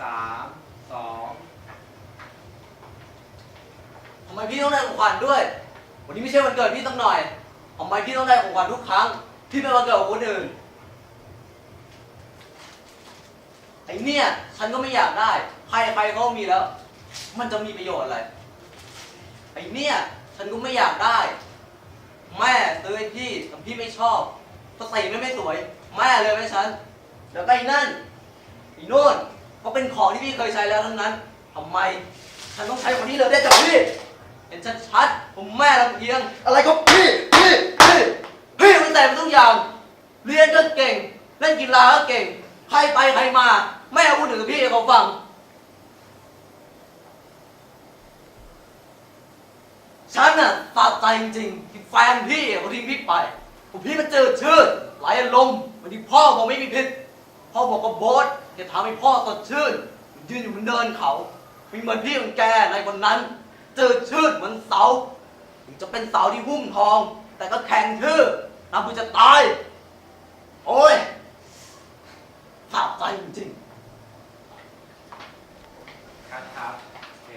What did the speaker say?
สามสองทำไมพี่ต้องได้ของขวัญด้วย วันนี้ไม่ใช่วันเกิดพี่ต้องหน่อยทำไมพี่ต้องได้ของขวัญทุกครั้ง ที่เป็นวันเกิดของคนอื่น ไอ้เนี่ย ฉันก็ไม่อยากได้ ใครใครเขามีแล้ว มันจะมีประโยชน์อะไร ไอ้เนี่ย ฉันก็ไม่อยากได้ แม่ซื้อให้พี่แต่พี่ไม่ชอบก็ใส่ไม่ไม่สวย แม่เลยให้ฉัน แล้วก็ไอ้นั่นไอ้โน่น เป็นของที่พี่เคยใช้แล้วทั้งนั้นทำไมฉันต้องใช้คนนี้เลยได้จากพี่ เห็นชัดๆผมแม่ลำเอียง อะไรก็พี่ พี่ พี่ พี่มันแต่เป็นทุกอย่าง เรียนก็เก่ง เล่นกีฬาก็เก่ง ใครไปใครมาแม่พูดถึงพี่ให้เขาฟัง ฉันน่ะตาใจจริงๆที่แฟนพี่เขาทิ้งพี่ไปผมพี่มันเจอชื่นหลายอารมณ์วันที่พ่อบอกไม่มีผิด พ่อบอกว่าโบ๊ทจะทำให้พ่อสดชื่น ยืนอยู่บนเนินเขามีเหมือนพี่ของแกในคนนั้นเจอชื่นเหมือนเสาถึงจะเป็นเสาที่หุ้มทอง แต่ก็แข็งทื่อน้ำเพื่อจะตาย โอ้ยสาบใจจริงครับครับโอเค